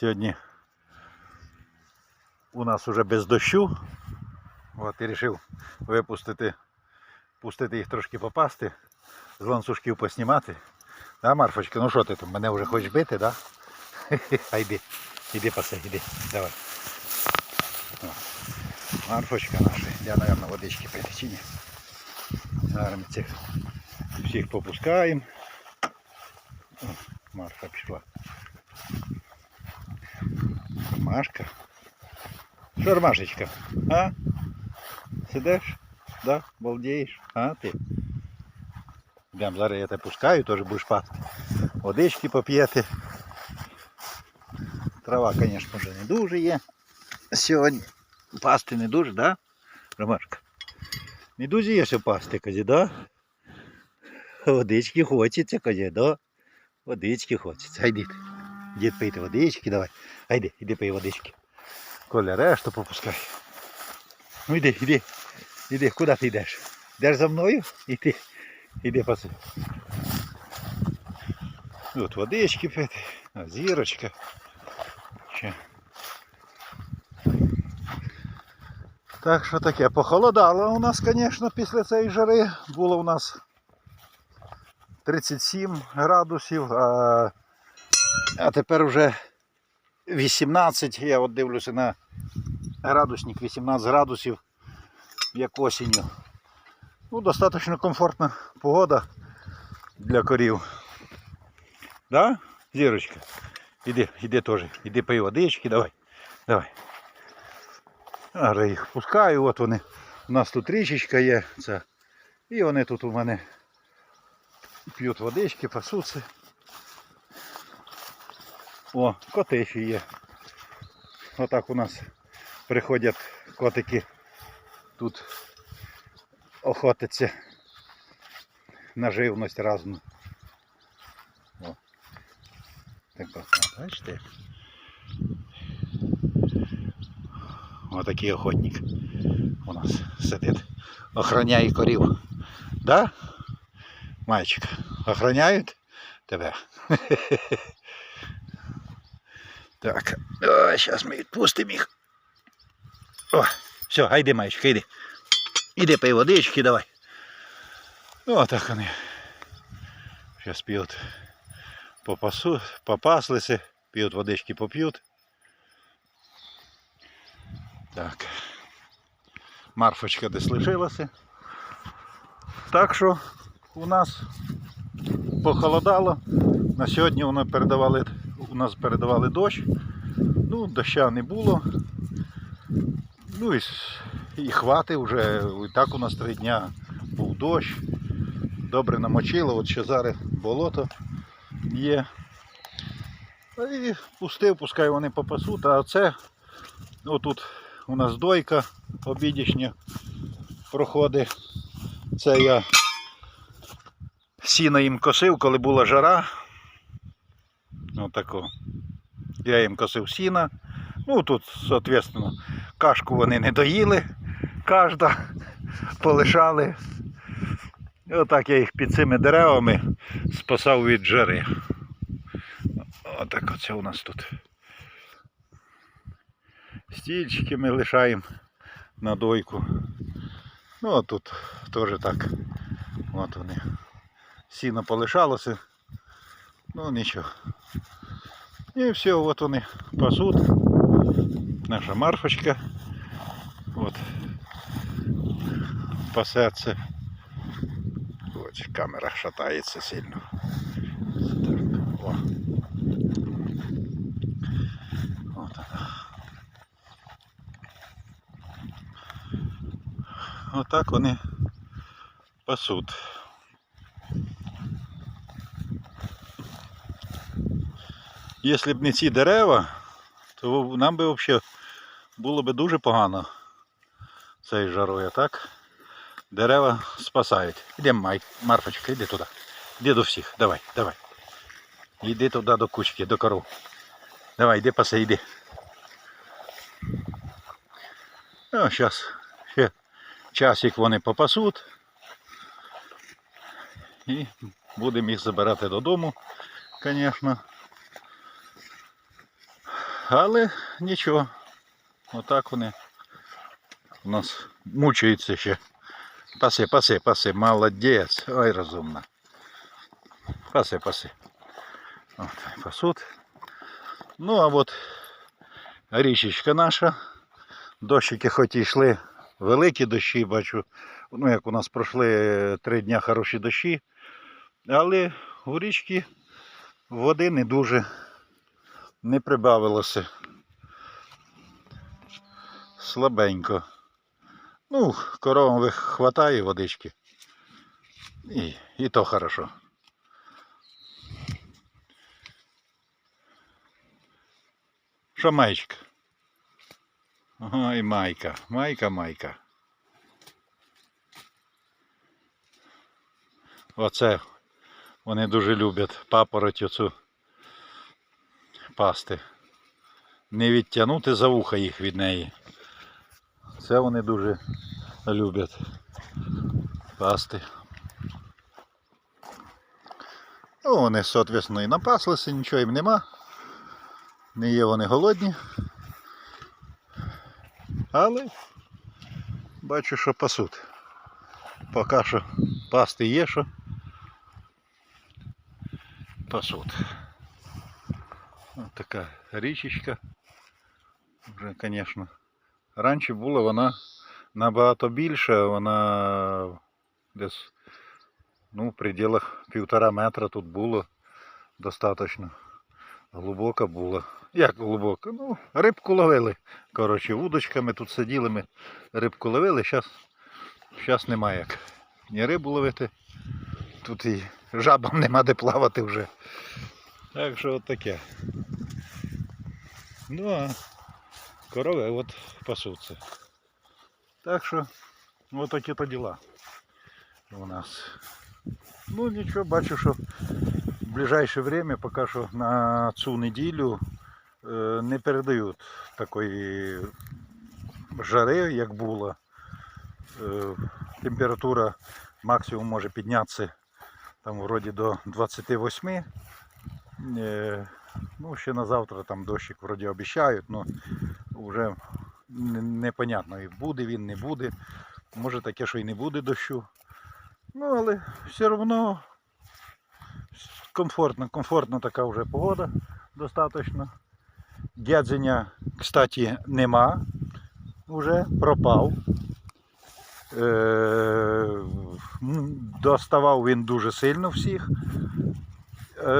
Сьогодні у нас уже без дощу. От і вирішив випустити, пустити їх трошки попасти, з ланцюжків поснімати. Да, Марфочка, ну що ти там, мене вже хочеш бити, да? А йди, іди паси, іди, давай. Марфочка наша, я, мабуть, водички пити чи ні. Зараз ми цих всіх попускаємо. Марфа пішла. Машка. Що, Ромашечка? А? Сидиш? Да? Балдієш? А ти? Йдемо, зараз я тебе пускаю, теж будеш пасти. Водички поп'єти. Трава, звісно, вже не дуже є. Сьогодні пасти не дуже, да? Ромашка? Не дуже є що пасти, казі, да? Водички хочеться, казі, да? Водички хочеться. Айди. Дід пийте водички, давай. Айди, іди пий водички. Коля, решту попускай. Ну йди, йди. Іди, куди ти йдеш? Йдеш за мною? Іди. Іди паси. Тут водички пити, а зірочка. Так що таке, похолодало у нас, звісно, після цієї жари. Було у нас 37 градусів, а, а тепер вже 18. Я от дивлюся на градусник 18 градусів, як осінню. Ну, достатньо комфортна погода для корів. Да, Зірочка? Іди, іди теж, іди пий водички, давай. Давай. Зараз їх пускаю, от вони. У нас тут річечка є. Це. І вони тут у мене п'ють водички, пасуться. О, коти ще є. Отак у нас приходять котики тут охотиться на живність разну. О. Так бачите? Отакий охотник у нас сидить. Охраняє корів. Да? Мальчик, охраняють тебе? Так, зараз ми відпустимо їх. О, все, гайди, мальчик, йди. Іди пий водички, давай. О, так вони. Зараз п'ють. Попасу, попаслися, п'ють водички, поп'ють. Так. Марфочка десь лишилася. Так що у нас похолодало. На сьогодні воно передавали, у нас передавали дощ. Ну, доща не було. Ну і, і хвати вже. І так у нас три дня був дощ. Добре намочило, от ще зараз болото є. І пустив, пускай вони попасуть, а це отут у нас дойка обідішня проходить. Це я сіно їм косив, коли була жара. Отако. Я їм косив сіна. Ну тут, соответственно, кашку вони не доїли, кожна полишали. Отак я їх під цими деревами спасав від жари. Отак оце у нас тут. Стільчики ми лишаємо на дойку. Ну а тут теж так. От вони. Сіно полишалося. Ну нічого. І все, от вони пасуть. Наша марфочка. От. Пасеться. Ось камера шатається сильно. Так, о. От вона. Отак вони пасуть. Якщо б не ці дерева, то нам би взагалі було б дуже погано цією жарою, так? Дерева спасають. Ідемо, Май, Марфочка, йди туди. Йди до всіх. Давай, давай. Йди туди до кучки, до коров. Давай, йди паси, йди. Ну, зараз ще часик вони попасуть. І будемо їх забирати додому, звісно. Але нічого. Отак вони у нас мучаються ще. Паси, паси, паси, молодець. Ой, розумна. Паси, паси. От, пасуть. Ну, а от річечка наша. Дощики хоч і йшли великі дощі, бачу. Ну, як у нас пройшли три дня хороші дощі. Але у річки води не дуже не прибавилося. Слабенько. Ну, коровам ви- хватає водички. І, і то хорошо. Що маєчка? Ой, майка, майка, майка. Оце вони дуже люблять папороть оцю пасти. Не відтягнути за вуха їх від неї. Це вони дуже люблять пасти. Ну, вони, соответственно, і напаслися, нічого їм нема. Не є вони голодні. Але бачу, що пасуть. Поки що пасти є, що пасуть. Така річечка. Вже, звісно. Раніше була вона набагато більша, вона десь ну, в пределах півтора метра тут було достатньо. Глибока була. Як глибока? Ну, рибку ловили. Коротше, вудочками тут сиділи ми, рибку ловили, зараз щас немає як. Ні рибу ловити. Тут і жабам нема де плавати вже. Так що от таке. Ну а корови от пасуться. Так що от такі то діла у нас. Ну нічого, бачу, що в ближайше время, поки що на цю неділю е, не передають такої жари, як було. Е, Температура максимум може піднятися там вроді до 28. Ну, ще на завтра там дощик вроді обіцяють, але вже непонятно, і буде він, не буде. Може таке, що і не буде дощу. Ну, але все одно комфортно, комфортна така вже погода достатньо. Дядзеня, кстати, нема. Уже пропав. Е, доставав він дуже сильно всіх. Е,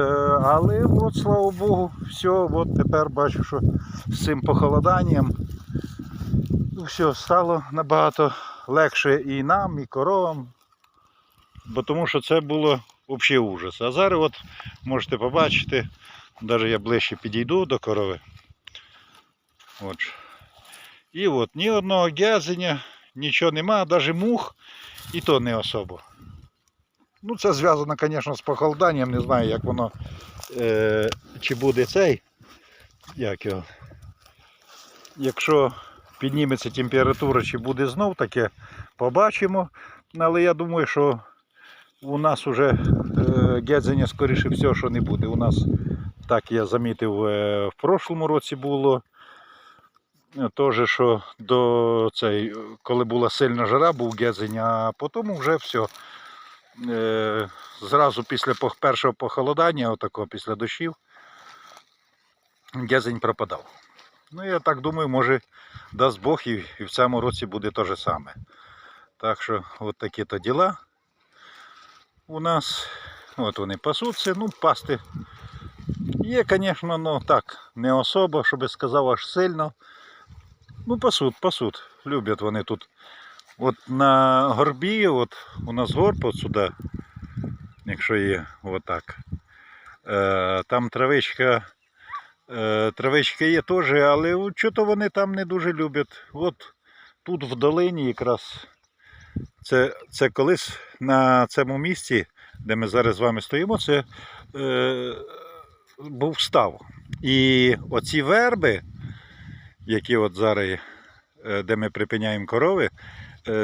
але от слава Богу, все, от тепер бачу, що з цим похолоданням все стало набагато легше і нам, і коровам. Бо тому що це було взагалі ужас. А зараз от можете побачити, навіть я ближче підійду до корови. От. І от ні одного гязення, нічого нема, навіть мух, і то не особо. Ну, це зв'язано, звісно, з похолоданням, не знаю, як воно, е, чи буде цей, як його. Якщо підніметься температура, чи буде знов таке, побачимо. Але я думаю, що у нас вже е, гедзення, скоріше всього, що не буде. У нас, так я замітив, е, в прошлому році було. е, Теж, що до цей, коли була сильна жара, був гедзень, а потім вже все. Е, зразу після першого похолодання, отакого, після дощів, гезень пропадав. Ну, я так думаю, може, дасть Бог і, в цьому році буде те же саме. Так що, от такі то діла у нас. От вони пасуться, ну, пасти. Є, звісно, ну так, не особо, щоб сказав аж сильно. Ну, пасуть, пасуть. Люблять вони тут. От на горбі, от у нас горб от сюди, якщо є отак. Е, там травичка, е, травичка є теж, але що-то вони там не дуже люблять. От тут в долині якраз це, це колись на цьому місці, де ми зараз з вами стоїмо, це е, був став. І оці верби, які от зараз, е, де ми припиняємо корови,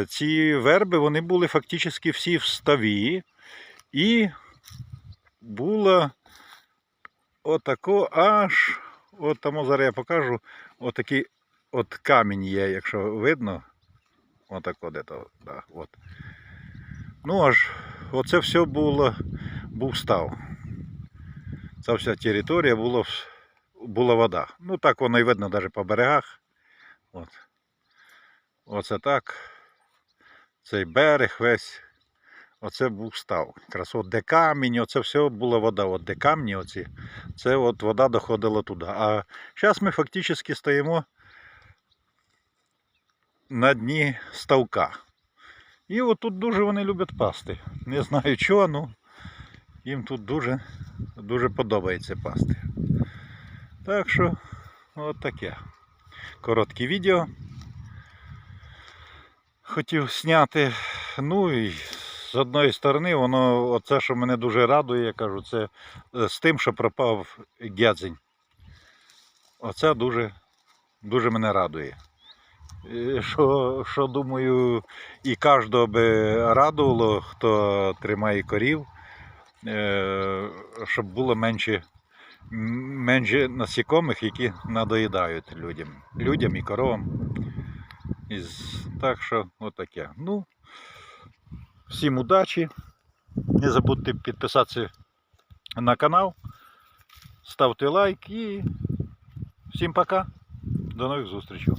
ці верби вони були фактично всі в ставі. І було отако аж от тому зараз я покажу. Отакий от камінь є, якщо видно. Отак от, это, да, от. Ну аж оце все було, був став. Ця вся територія була, була вода. Ну так воно і видно навіть по берегах. От. Оце так. Цей берег весь. Оце був став. Якраз от де камінь, оце все була вода. От де камні оці, це от вода доходила туди. А зараз ми фактично стоїмо на дні ставка. І от тут дуже вони люблять пасти. Не знаю чого, ну їм тут дуже, дуже подобається пасти. Так що, от таке. Коротке відео. Хотів зняти. Ну і з одної сторони, воно, оце, що мене дуже радує, я кажу, це е, з тим, що пропав гядзень. Оце дуже, дуже мене радує. Е, Що, що думаю, і кожного би радувало, хто тримає корів, е, щоб було менше, менше насікомих, які надоїдають людям, людям і коровам. Так що, отаке. Ну, всім удачі. Не забудьте підписатися на канал, ставте лайк і всім пока. До нових зустрічей.